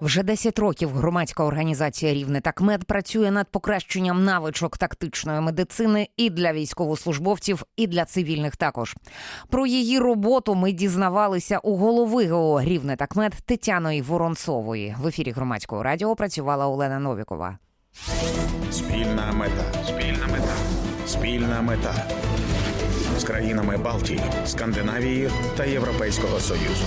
Вже 10 років громадська організація Рівне Такмед працює над покращенням навичок тактичної медицини і для військовослужбовців, і для цивільних також. Про її роботу ми дізнавалися у голови ГО Рівне Такмед Тетяної Воронцової. В ефірі громадського радіо працювала Олена Новікова. Спільна мета. Спільна мета. Спільна мета. З країнами Балтії, Скандинавії та Європейського Союзу.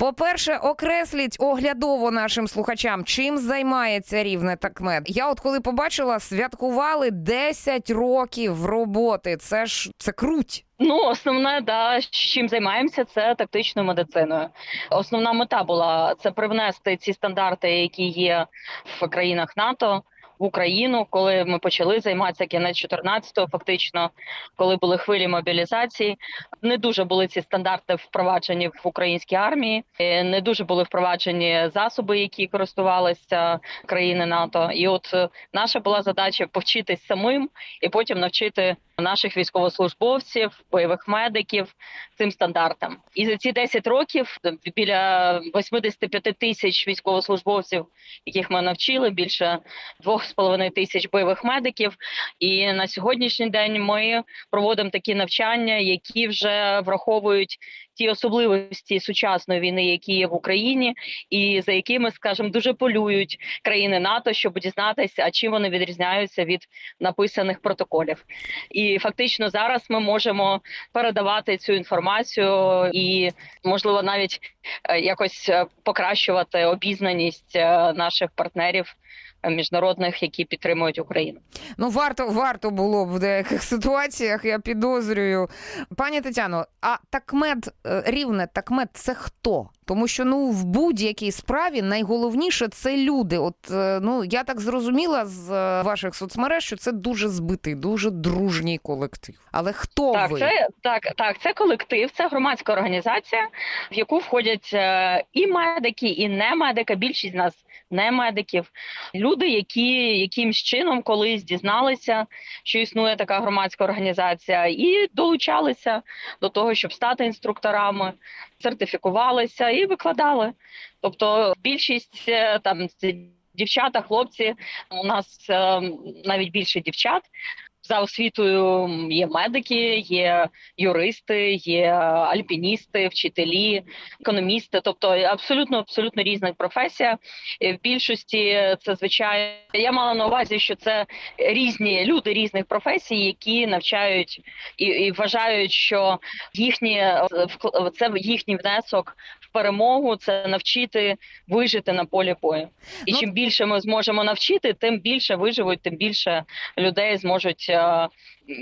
По-перше, окресліть оглядово нашим слухачам, чим займається рівне такмед. Я от коли побачила, святкували 10 років роботи. Це ж це круть. Ну, основне, да, чим займаємося, це тактичною медициною. Основна мета була це привнести ці стандарти, які є в країнах НАТО. В Україну, коли ми почали займатися кінець 14-го, фактично, коли були хвилі мобілізації, не дуже були ці стандарти впроваджені в українській армії, е, не дуже були впроваджені засоби, які користувалися країни НАТО. І от е, наша була задача повчитись самим і потім навчити наших військовослужбовців, бойових медиків цим стандартам. І за ці 10 років біля 85 тисяч військовослужбовців, яких ми навчили, більше 2,5 тисяч бойових медиків. І на сьогоднішній день ми проводимо такі навчання, які вже враховують ті особливості сучасної війни, які є в Україні, і за якими, скажімо, дуже полюють країни НАТО, щоб дізнатися, а чим вони відрізняються від написаних протоколів. І фактично зараз ми можемо передавати цю інформацію і, можливо, навіть е, якось е, покращувати обізнаність е, наших партнерів міжнародних, які підтримують Україну. Ну, варто варто було б в деяких ситуаціях, я підозрюю. Пані Тетяно, а такмед е, рівне такмед це хто? Тому що ну в будь-якій справі найголовніше це люди. От е, ну я так зрозуміла з е, ваших соцмереж, що це дуже збитий, дуже дружній колектив. Але хто Так, ви? це так, так, це колектив, це громадська організація, в яку входять і медики, і не медики. Більшість з нас не медиків. Люди, які якимсь чином колись дізналися, що існує така громадська організація, і долучалися до того, щоб стати інструкторами, сертифікувалися і викладали. Тобто, більшість е, там дівчата, хлопці, у нас е, навіть більше дівчат. За освітою є медики, є юристи, є альпіністи, вчителі, економісти, тобто абсолютно абсолютно різна професія. В більшості це звичайно. Я мала на увазі, що це різні люди різних професій, які навчають і, і вважають, що їхні вкл- це їхній внесок перемогу, це навчити вижити на полі бою. І Ну, чим більше ми зможемо навчити, тим більше виживуть, тим більше людей зможуть е,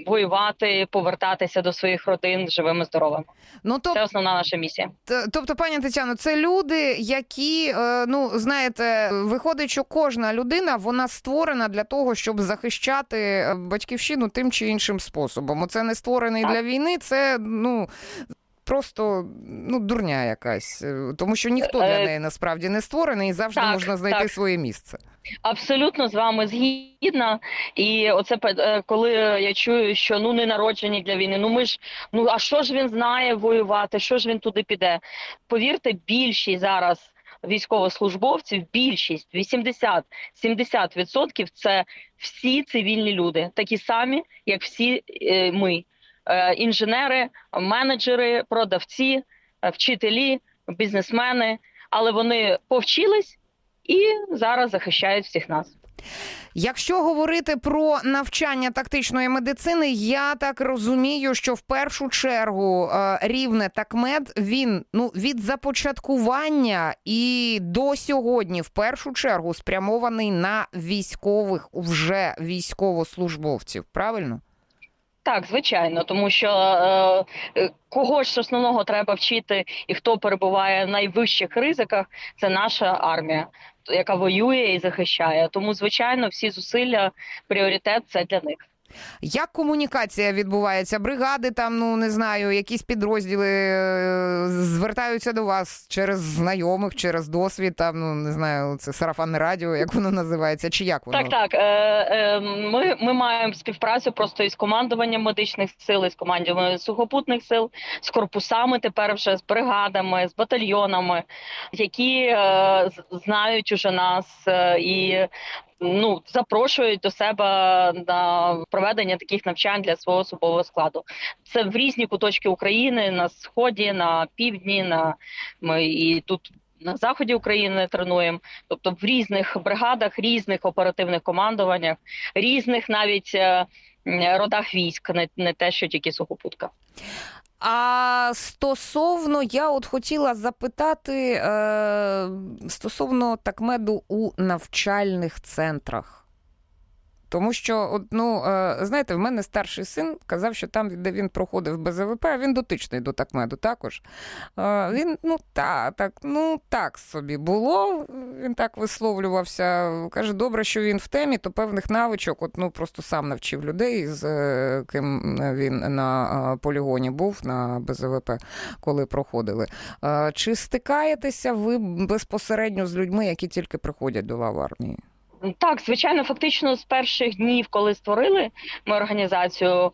воювати, повертатися до своїх родин живими, здоровими. Ну то Це основна наша місія. Тобто, пані Тетяно, це люди, які е, ну знаєте, виходить, що кожна людина вона створена для того, щоб захищати е, батьківщину тим чи іншим способом. Оце не створений Так. для війни, це ну. Просто ну дурня якась, Е, тому що ніхто для Е, неї насправді не створений і завжди так, можна знайти так. своє місце. Абсолютно з вами згідна. І оце е, коли я чую, що ну не народжені для війни. Ну ми ж ну а що ж він знає воювати? Що ж він туди піде? Повірте, більшість зараз. Військовослужбовців, більшість 80-70% це всі цивільні люди, такі самі, як всі е, ми, Е, інженери, менеджери, продавці, е, вчителі, бізнесмени. Але вони повчились і зараз захищають всіх нас. Якщо говорити про навчання тактичної медицини, я так розумію, що в першу чергу е, рівне такмед він ну від започаткування і до сьогодні, в першу чергу, спрямований на військових вже військовослужбовців. Правильно? Так, звичайно, тому що е, кого ж основного треба вчити, і хто перебуває в найвищих ризиках, це наша армія, яка воює і захищає. Тому, звичайно, всі зусилля, пріоритет це для них. Як комунікація відбувається? Бригади там, ну не знаю, якісь підрозділи е, звертаються до вас через знайомих, через досвід, там, ну не знаю, це сарафанне радіо, як воно називається, чи як воно? Так, так. Е, е, ми, ми маємо співпрацю просто із командуванням медичних сил, із командуванням сухопутних сил, з корпусами тепер вже з бригадами, з батальйонами, які е, знають уже нас е, і. Ну, запрошують до себе на проведення таких навчань для свого особового складу. Це в різні куточки України на сході, на півдні, на ми і тут на заході України тренуємо тобто в різних бригадах, різних оперативних командуваннях, різних навіть е, родах військ, не, не те, що тільки сухопутка. А стосовно, я от хотіла запитати е, стосовно такмеду у навчальних центрах. Тому що, от, ну, е, знаєте, в мене старший син казав, що там, де він проходив БЗВП, він дотичний до такмеду також. Е, він, ну, та, так, ну, так собі було. Він так висловлювався. Каже, добре, що він в темі, то певних навичок, от, ну, просто сам навчив людей, з е, ким він на полігоні був, на БЗВП, коли проходили. Чи стикаєтеся ви безпосередньо з людьми, які тільки приходять до лав армії? Так, звичайно, фактично з перших днів, коли створили ми організацію,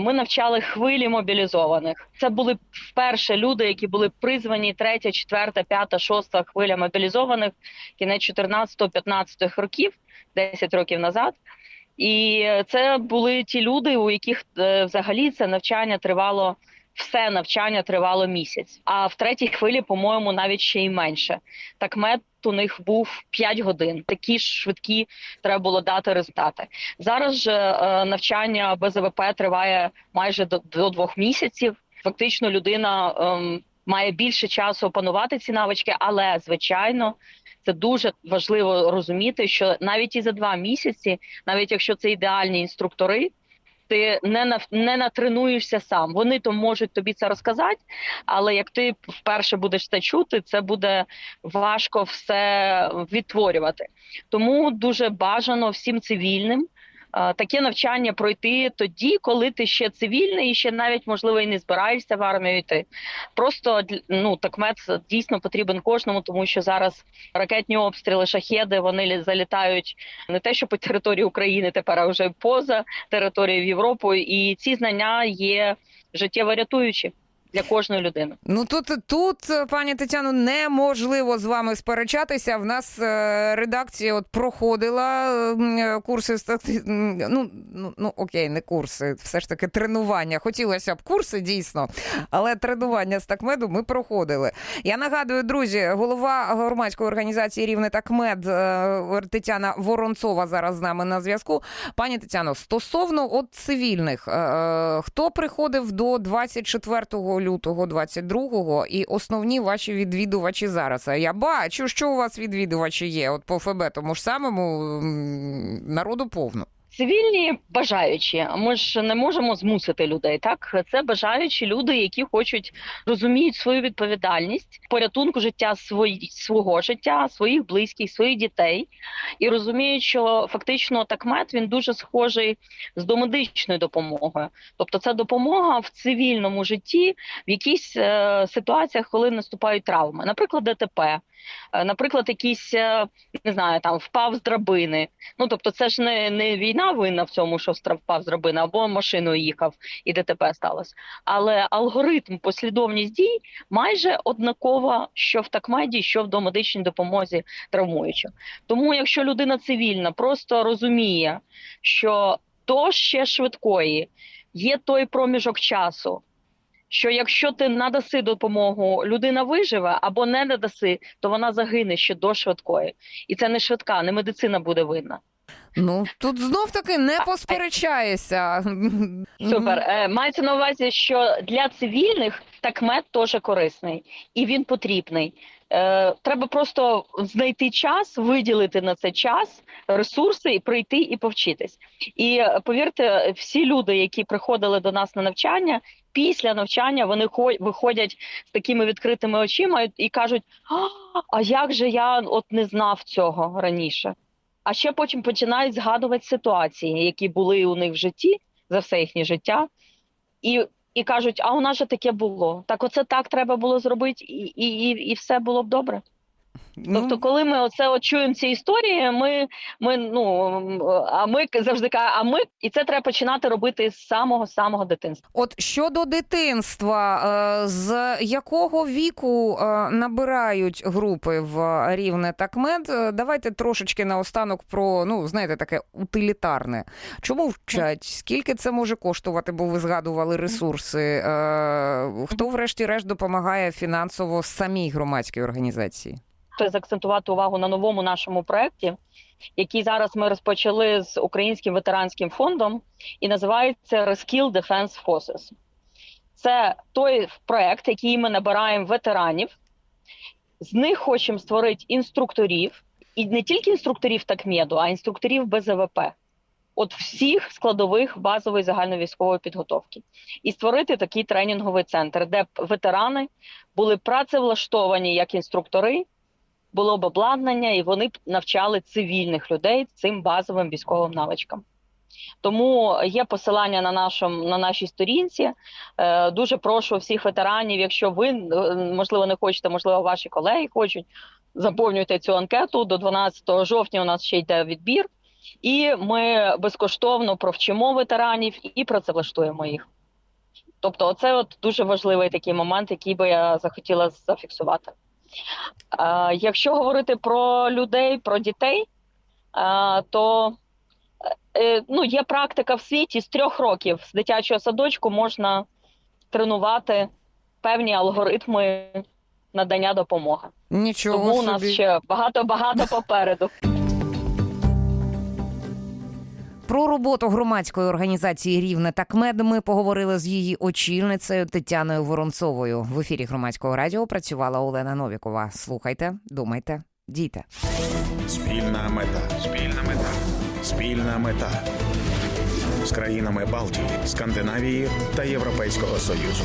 ми навчали хвилі мобілізованих. Це були вперше люди, які були призвані третя, четверта, п'ята, шоста хвиля мобілізованих, кінець 14-15 років, 10 років назад. І це були ті люди, у яких е, взагалі це навчання тривало. Все навчання тривало місяць, а в третій хвилі, по-моєму, навіть ще й менше. Так мед у них був 5 годин. Такі ж швидкі треба було дати результати. Зараз же е, навчання БЗВП триває майже до, до двох місяців. Фактично, людина ем, має більше часу опанувати ці навички, але звичайно. Це дуже важливо розуміти, що навіть і за два місяці, навіть якщо це ідеальні інструктори, ти не на не натренуєшся сам. Вони то можуть тобі це розказати, але як ти вперше будеш це чути, це буде важко все відтворювати. Тому дуже бажано всім цивільним. Е, Таке навчання пройти тоді, коли ти ще цивільний і ще навіть можливо і не збираєшся в армію йти. Просто ну такмет дійсно потрібен кожному, тому що зараз ракетні обстріли, шахеди вони лі- залітають не те, що по території України тепер, а вже поза територією Європи. І ці знання є життєво рятуючі для кожної людини. Ну тут, тут, пані Тетяно, неможливо з вами сперечатися. В нас е, редакція от проходила курси стати... м, ну, ну, ну окей, не курси, все ж таки тренування. Хотілося б курси, дійсно, але тренування з такмеду ми проходили. Я нагадую, друзі, голова громадської організації Рівне Такмед е, Тетяна Воронцова зараз з нами на зв'язку. Пані Тетяно, стосовно от цивільних, е, е, хто приходив до 24 лютого 22-го і основні ваші відвідувачі зараз? Я бачу, що у вас відвідувачі є. От по ФБ, тому ж самому народу повно. Цивільні бажаючі, ми ж не можемо змусити людей. Так це бажаючі люди, які хочуть розуміють свою відповідальність порятунку життя свої, свого життя, своїх близьких, своїх дітей, і розуміють, що фактично такмет він дуже схожий з домедичною допомогою. Тобто, це допомога в цивільному житті в якихось е, ситуаціях, коли наступають травми, наприклад, ДТП. Е, Наприклад, якийсь е, не знаю, там впав з драбини. Ну тобто, це ж не, не війна винна в цьому, що впав з драбини, або машиною їхав і ДТП сталося. Але алгоритм, послідовність дій майже однакова, що в такмеді, що в домедичній допомозі травмуючим. Тому, якщо людина цивільна просто розуміє, що до ще швидкої є той проміжок часу. Що якщо ти надаси допомогу, людина виживе або не надаси, то вона загине ще до швидкої, і це не швидка, не медицина буде винна. Ну тут знов таки не посперечаєшся. Супер. Е, мається на увазі, що для цивільних такмет теж корисний і він потрібний. Е, треба просто знайти час, виділити на це час, ресурси і прийти і повчитись. І е, повірте, всі люди, які приходили до нас на навчання, після навчання вони хо- виходять з такими відкритими очима і- кажуть: а, як же я от не знав цього раніше? А ще потім починають згадувати ситуації, які були у них в житті за все їхнє життя, і, і кажуть: а у нас же таке було. Так, оце так треба було зробити, і, і, і все було б добре. Ну, Тобто, коли ми оце от чуємо ці історії, ми, ми ну а ми завжди а ми і це треба починати робити з самого самого дитинства. От щодо дитинства, е, з якого віку е, набирають групи в рівне такмед? Е, Давайте трошечки наостанок про ну знаєте, таке утилітарне. Чому вчать? Скільки це може коштувати? Бо ви згадували ресурси. Хто, врешті-решт, допомагає фінансово самій громадській організації? Хочу заакцентувати увагу на новому нашому проєкті, який зараз ми розпочали з Українським ветеранським фондом, і називається Reskill Defense Forces. Це той проєкт, який ми набираємо ветеранів. З них хочемо створити інструкторів, і не тільки інструкторів такмеду, а інструкторів БЗВП. От всіх складових базової загальновійськової підготовки, і створити такий тренінговий центр, де б ветерани були працевлаштовані як інструктори, було б обладнання, і вони б навчали цивільних людей цим базовим військовим навичкам. Тому є посилання на нашому на нашій сторінці. Е, дуже прошу всіх ветеранів, якщо ви е, можливо не хочете, можливо, ваші колеги хочуть. Заповнюйте цю анкету до 12 жовтня. У нас ще йде відбір, і ми безкоштовно провчимо ветеранів і працевлаштуємо їх. Тобто, це дуже важливий такий момент, який би я захотіла зафіксувати. Е, якщо говорити про людей, про дітей, е, то е, ну, є практика в світі з трьох років з дитячого садочку можна тренувати певні алгоритми надання допомоги. Нічого Тому у нас ще багато багато попереду. Про роботу громадської організації Рівне Такмед ми поговорили з її очільницею Тетяною Воронцовою. В ефірі громадського радіо працювала Олена Новікова. Слухайте, думайте, дійте. Спільна мета. Спільна мета. Спільна мета. З країнами Балтії, Скандинавії та Європейського Союзу.